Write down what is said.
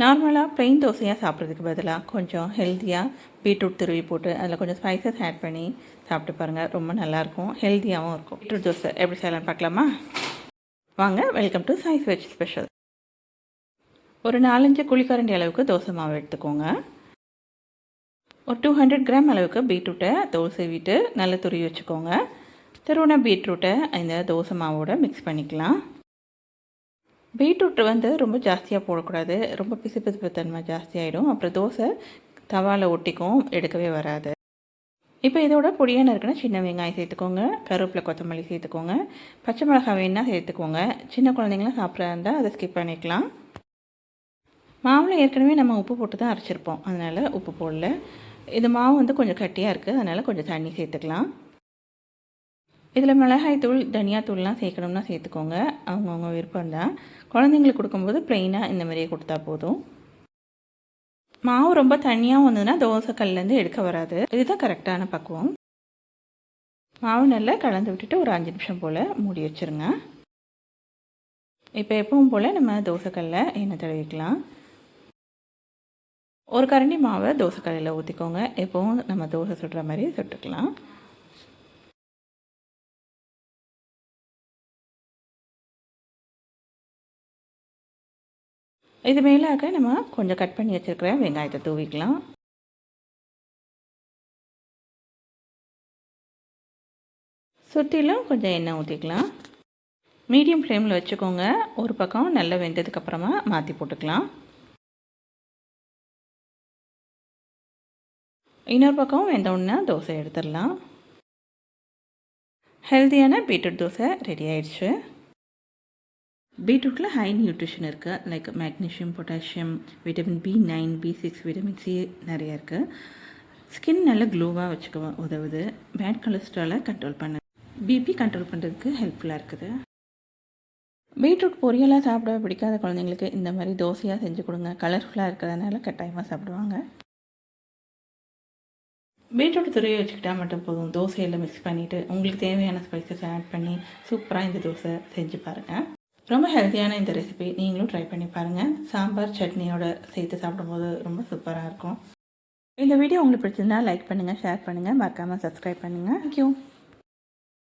நார்மலாக ப்ளெயின் தோசையாக சாப்பிட்றதுக்கு பதிலாக கொஞ்சம் ஹெல்த்தியாக பீட்ரூட் துருவி போட்டு அதில் கொஞ்சம் ஸ்பைசஸ் ஆட் பண்ணி சாப்பிட்டு பாருங்கள் ரொம்ப நல்லாயிருக்கும். ஹெல்த்தியாகவும் இருக்கும். பீட்ரூட் தோசை எப்படி செய்யலாம்னு பார்க்கலாமா? வாங்க welcome to choice veg special ஒரு நாலஞ்சு குழிக்கரண்டி அளவுக்கு தோசை மாவு எடுத்துக்கோங்க. ஒரு டூ ஹண்ட்ரட் கிராம் அளவுக்கு பீட்ரூட்டை தோல் சீவிட்டு நல்லா துருவி வச்சுக்கோங்க. துருவின பீட்ரூட்டை இந்த தோசை மாவோட மிக்ஸ் பண்ணிக்கலாம். பீட்ரூட் வந்து ரொம்ப ஜாஸ்தியாக போடக்கூடாது. ரொம்ப பிசு பிசுப்பு தன்மை ஜாஸ்தியாகிடும் அப்புறம் தோசை தவாவில் ஒட்டிக்கும். எடுக்கவே வராது. இப்போ இதோட பொடியான இருக்குன்னா சின்ன வெங்காயம் சேர்த்துக்கோங்க. கருவேப்பிலை கொத்தமல்லி சேர்த்துக்கோங்க. பச்சை மிளகாய் வேணால் சேர்த்துக்கோங்க. சின்ன குழந்தைங்களாம் சாப்பிட்றா இருந்தால் அதை ஸ்கிப் பண்ணிக்கலாம். மாவில் ஏற்கனவே நம்ம உப்பு போட்டு தான் அரைச்சிருப்போம். அதனால் உப்பு போடல. இது மாவு வந்து கொஞ்சம் கட்டியாக இருக்குது அதனால் கொஞ்சம் தண்ணி சேர்த்துக்கலாம். இதில் மிளகாய் தூள் தனியாத்தூள்லாம் சேர்க்கணும்னா சேர்த்துக்கோங்க. அவங்கவுங்க விருப்பம் தான். குழந்தைங்களுக்கு கொடுக்கும்போது ப்ளெயினாக இந்த மாதிரியே கொடுத்தா போதும். மாவு ரொம்ப தனியாக வந்ததுன்னா தோசைக்கல்லேருந்து எடுக்க வராது. இதுதான் கரெக்டான பக்குவம். மாவு நல்லா கலந்து விட்டுட்டு ஒரு அஞ்சு நிமிஷம் போல் மூடி வச்சுருங்க. இப்போ எப்பவும் போல் நம்ம தோசைக்கல்ல எண்ணெய் தடவிக்கலாம். ஒரு கரண்டி மாவை தோசைக்கல்லில் ஊற்றிக்கோங்க எப்போவும் நம்ம தோசை சுடுற மாதிரி சுட்டுக்கலாம். இது மேலாக நம்ம கொஞ்சம் கட் பண்ணி வச்சுருக்கிற வெங்காயத்தை தூவிக்கலாம். சுற்றிலும் கொஞ்சம் எண்ணெய் ஊற்றிக்கலாம் மீடியம் ஃப்ளேமில் வச்சுக்கோங்க. ஒரு பக்கம் நல்லா வெந்ததுக்கப்புறமா மாற்றி போட்டுக்கலாம். இன்னொரு பக்கம் வெந்தோடனே தோசை எடுத்துடலாம். ஹெல்த்தியான பீட்ரூட் தோசை ரெடி ஆயிடுச்சு. பீட்ரூட்டில் ஹை நியூட்ரிஷன் இருக்குது like magnesium potassium vitamin B nine B six vitamin C நிறைய இருக்குது ஸ்கின் நல்லா க்ளோவாக வச்சுக்க உதவுது. பேட் கொலஸ்ட்ராலை கண்ட்ரோல் பண்ண பிபி கண்ட்ரோல் பண்ணுறதுக்கு ஹெல்ப்ஃபுல்லாக இருக்குது. பீட்ரூட் பொரியலாக சாப்பிட பிடிக்காத குழந்தைங்களுக்கு இந்த மாதிரி தோசையாக செஞ்சு கொடுங்க. கலர்ஃபுல்லாக இருக்கிறதுனால கட்டாயமாக சாப்பிடுவாங்க. பீட்ரூட் துறையை வச்சுக்கிட்டா மட்டும் போதும். தோசையில் மிக்ஸ் பண்ணிவிட்டு உங்களுக்கு தேவையான ஸ்பைசஸ் ஆட் பண்ணி சூப்பராக இந்த தோசை செஞ்சு பாருங்கள் ரொம்ப ஹெல்த்தியான இந்த ரெசிபி நீங்களும் ட்ரை பண்ணி பாருங்கள் சாம்பார் சட்னியோட சேர்த்து சாப்பிடும்போது ரொம்ப சூப்பராக இருக்கும். இந்த வீடியோ உங்களுக்கு பிடிச்சிருந்தா லைக் பண்ணுங்கள் ஷேர் பண்ணுங்கள் மறக்காமல் சப்ஸ்கிரைப் பண்ணுங்கள் தேங்க்யூ